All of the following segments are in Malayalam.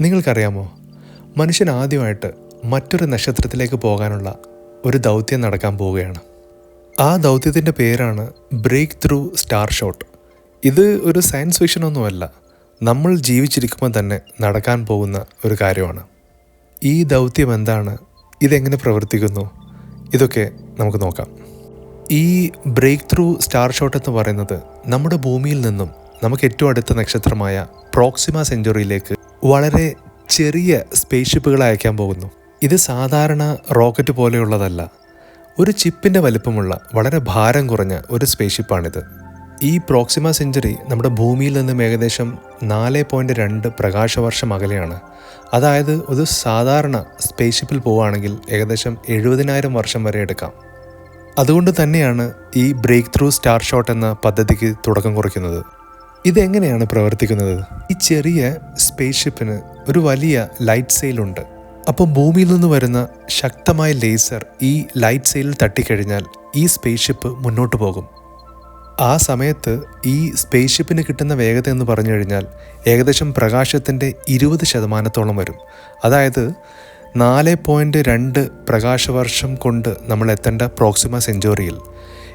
നിങ്ങൾക്കറിയാമോ? മനുഷ്യൻ ആദ്യമായിട്ട് മറ്റൊരു നക്ഷത്രത്തിലേക്ക് പോകാനുള്ള ഒരു ദൗത്യം നടക്കാൻ പോവുകയാണ്. ആ ദൗത്യത്തിന്റെ പേരാണ് ബ്രേക്ക് ത്രൂ സ്റ്റാർ ഷോട്ട്. ഇത് ഒരു സയൻസ് ഫിക്ഷൻ ഒന്നുമല്ല. നമ്മൾ ജീവിച്ചിരിക്കുമ്പോൾ തന്നെ നടക്കാൻ പോകുന്ന ഒരു കാര്യമാണ്. ഈ ദൗത്യം എന്താണ്? ഇതെങ്ങനെ പ്രവർത്തിക്കുന്നു? ഇതൊക്കെ നമുക്ക് നോക്കാം. ഈ ബ്രേക്ക് ത്രൂ സ്റ്റാർ ഷോട്ട് എന്ന് പറയുന്നത് നമ്മുടെ ഭൂമിയിൽ നിന്നും നമുക്ക് ഏറ്റവും അടുത്ത നക്ഷത്രമായ പ്രോക്സിമ സെഞ്ചുറിയിലേക്ക് വളരെ ചെറിയ സ്പേസ് ഷിപ്പുകൾ അയക്കാൻ പോകുന്നു. ഇത് സാധാരണ റോക്കറ്റ് പോലെയുള്ളതല്ല. ഒരു ചിപ്പിന്റെ വലിപ്പമുള്ള വളരെ ഭാരം കുറഞ്ഞ ഒരു സ്പേസ് ഷിപ്പാണിത് ഈ പ്രോക്സിമ സെഞ്ചുറി നമ്മുടെ ഭൂമിയിൽ നിന്നും ഏകദേശം നാല് പോയിന്റ് രണ്ട് പ്രകാശവർഷം അകലെയാണ്. അതായത് ഒരു സാധാരണ സ്പേസ് ഷിപ്പിൽ പോവുകയാണെങ്കിൽ ഏകദേശം എഴുപതിനായിരം വർഷം വരെ എടുക്കാം. അതുകൊണ്ട് തന്നെയാണ് ഈ ബ്രേക്ക് ത്രൂ സ്റ്റാർ ഷോട്ട് എന്ന പദ്ധതിക്ക് തുടക്കം കുറിക്കുന്നത്. ഇതെങ്ങനെയാണ് പ്രവർത്തിക്കുന്നത്? ഈ ചെറിയ സ്പേസ് ഷിപ്പിന് ഒരു വലിയ ലൈറ്റ് സെയിലുണ്ട് അപ്പോൾ ഭൂമിയിൽ നിന്ന് വരുന്ന ശക്തമായ ലേസർ ഈ ലൈറ്റ് സെയിലിൽ തട്ടിക്കഴിഞ്ഞാൽ ഈ സ്പേസ് ഷിപ്പ് മുന്നോട്ട് പോകും. ആ സമയത്ത് ഈ സ്പേസ് ഷിപ്പിന് കിട്ടുന്ന വേഗത എന്ന് പറഞ്ഞു കഴിഞ്ഞാൽ ഏകദേശം പ്രകാശത്തിന്റെ ഇരുപത് ശതമാനത്തോളം വരും. അതായത് നാല് പോയിന്റ് രണ്ട് പ്രകാശവർഷം കൊണ്ട് നമ്മൾ എത്തേണ്ട പ്രോക്സിമ സെഞ്ചുറിയിൽ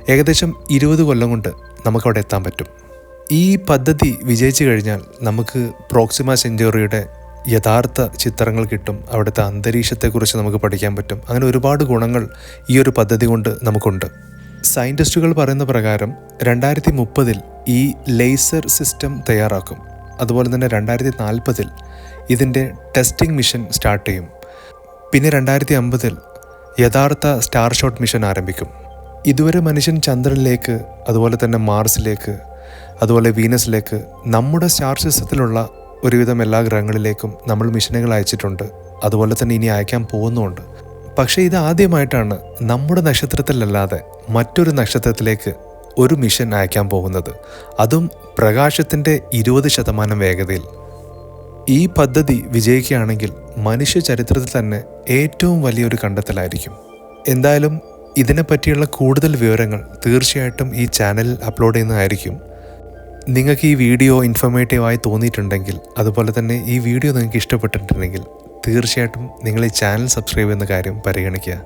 ഏകദേശം ഇരുപത് കൊല്ലം കൊണ്ട് നമുക്കവിടെ എത്താൻ പറ്റും. ഈ പദ്ധതി വിജയിച്ചു കഴിഞ്ഞാൽ നമുക്ക് പ്രോക്സിമ സെഞ്ചുറിയുടെ യഥാർത്ഥ ചിത്രങ്ങൾ കിട്ടും അവിടുത്തെ അന്തരീക്ഷത്തെക്കുറിച്ച് നമുക്ക് പഠിക്കാൻ പറ്റും. അങ്ങനെ ഒരുപാട് ഗുണങ്ങൾ ഈ ഒരു പദ്ധതി കൊണ്ട് നമുക്കുണ്ട്. സയന്റിസ്റ്റുകൾ പറയുന്ന പ്രകാരം രണ്ടായിരത്തി മുപ്പതിൽ ഈ ലേസർ സിസ്റ്റം തയ്യാറാക്കും. അതുപോലെ തന്നെ രണ്ടായിരത്തി നാൽപ്പതിൽ ഇതിന്റെ ടെസ്റ്റിംഗ് മിഷൻ സ്റ്റാർട്ട് ചെയ്യും. പിന്നെ രണ്ടായിരത്തി അമ്പതിൽ യഥാർത്ഥ സ്റ്റാർ ഷോട്ട് മിഷൻ ആരംഭിക്കും. ഇതുവരെ മനുഷ്യൻ ചന്ദ്രനിലേക്ക് അതുപോലെ തന്നെ മാർസിലേക്ക് അതുപോലെ വീനസിലേക്ക് നമ്മുടെ സ്റ്റാർ സിസ്റ്റത്തിലുള്ള ഒരുവിധം എല്ലാ ഗ്രഹങ്ങളിലേക്കും നമ്മൾ മിഷനുകൾ അയച്ചിട്ടുണ്ട്. അതുപോലെ തന്നെ ഇനി അയക്കാൻ പോകുന്നുമുണ്ട്. പക്ഷേ ഇത് ആദ്യമായിട്ടാണ് നമ്മുടെ നക്ഷത്രത്തിലല്ലാതെ മറ്റൊരു നക്ഷത്രത്തിലേക്ക് ഒരു മിഷൻ അയക്കാൻ പോകുന്നത്. അതും പ്രകാശത്തിന്റെ ഇരുപത് ശതമാനം വേഗതയിൽ. ഈ പദ്ധതി വിജയിക്കുകയാണെങ്കിൽ മനുഷ്യ ചരിത്രത്തിൽ തന്നെ ഏറ്റവും വലിയൊരു കണ്ടെത്തലായിരിക്കും. എന്തായാലും ഇതിനെപ്പറ്റിയുള്ള കൂടുതൽ വിവരങ്ങൾ തീർച്ചയായിട്ടും ഈ ചാനലിൽ അപ്ലോഡ് ചെയ്യുന്നതായിരിക്കും. നിങ്ങൾക്ക് ഈ വീഡിയോ ഇൻഫോർമേറ്റീവായി തോന്നിയിട്ടുണ്ടെങ്കിൽ അതുപോലെ തന്നെ ഈ വീഡിയോ നിങ്ങൾക്ക് ഇഷ്ടപ്പെട്ടിട്ടുണ്ടെങ്കിൽ തീർച്ചയായിട്ടും നിങ്ങൾ ഈ ചാനൽ സബ്സ്ക്രൈബ് ചെയ്യുന്ന കാര്യം പരിഗണിക്കുക.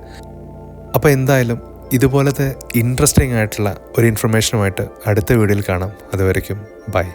അപ്പോൾ എന്തായാലും ഇതുപോലത്തെ ഇൻട്രസ്റ്റിംഗ് ആയിട്ടുള്ള ഒരു ഇൻഫർമേഷനുമായിട്ട് അടുത്ത വീഡിയോയിൽ കാണാം. അതുവരയ്ക്കും ബൈ